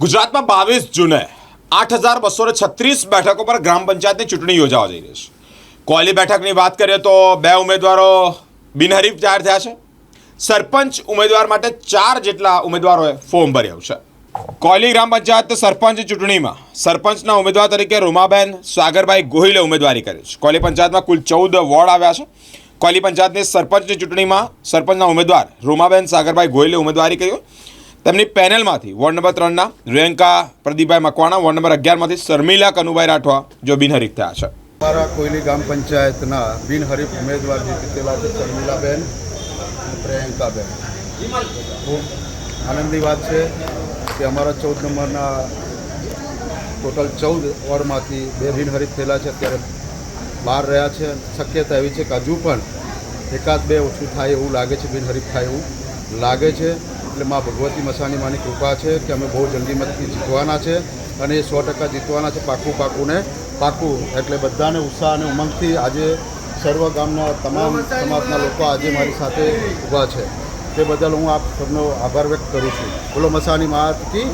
ગુજરાતમાં બાવીસ જૂને આઠ હજાર બસો છત્રીસ બેઠકો પર ગ્રામ પંચાયતની ચૂંટણી યોજાવા જઈ રહી છે. કોયલી બેઠકની વાત કરીએ તો બે ઉમેદવારો બિનહરીફ જાહેર થયા છે. સરપંચ ઉમેદવાર માટે ચાર જેટલા ઉમેદવારોએ ફોર્મ ભર્યું છે. કોયલી ગ્રામ પંચાયત સરપંચ ચૂંટણીમાં સરપંચના ઉમેદવાર તરીકે રૂમાબેન સાગરભાઈ ગોહિલે ઉમેદવારી કરી છે. કોયલી પંચાયતમાં કુલ ચૌદ વોર્ડ આવ્યા છે. કોયલી પંચાયતની સરપંચની ચૂંટણીમાં સરપંચના ઉમેદવાર રૂમાબેન સાગરભાઈ ગોહિલે ઉમેદવારી કરી. તેમની પેનલમાંથી વોર્ડ નંબર ત્રણના રેંકા પ્રદીપભાઈ મકવાણા, વોર્ડ નંબર અગિયારમાંથી શર્મિલા કનુભાઈ રાઠવા જો બિનહરીફ થયા છે. અમારા કોયલી ગ્રામ પંચાયતના બિનહરીફ ઉમેદવાર જીતેલા છે શર્મિલાબેન અને પ્રિયંકાબેન. ખૂબ આનંદની વાત છે કે અમારા ચૌદ નંબરના ટોટલ ચૌદ વોર્ડમાંથી બે બિનહરીફ થયેલા છે. અત્યારે બહાર રહ્યા છે. શક્યતા એવી છે કે હજુ પણ એકાદ બે ઓછું થાય એવું લાગે છે, બિનહરીફ થાય એવું લાગે છે. એટલે મા ભગવતી મસાણી માની કૃપા છે કે અમે બહુ જલ્દી મતથી જીતવાના છે અને એ સો ટકા જીતવાના છે પાકું પાકું ને પાકું. એટલે બધાને ઉત્સાહ અને ઉમંગથી આજે સર્વ ગામના તમામ સમાજના લોકો આજે મારી સાથે ઊભા છે. તે બદલ હું આપ સૌનો આભાર વ્યક્ત કરું છું. બોલો મસાની માત કી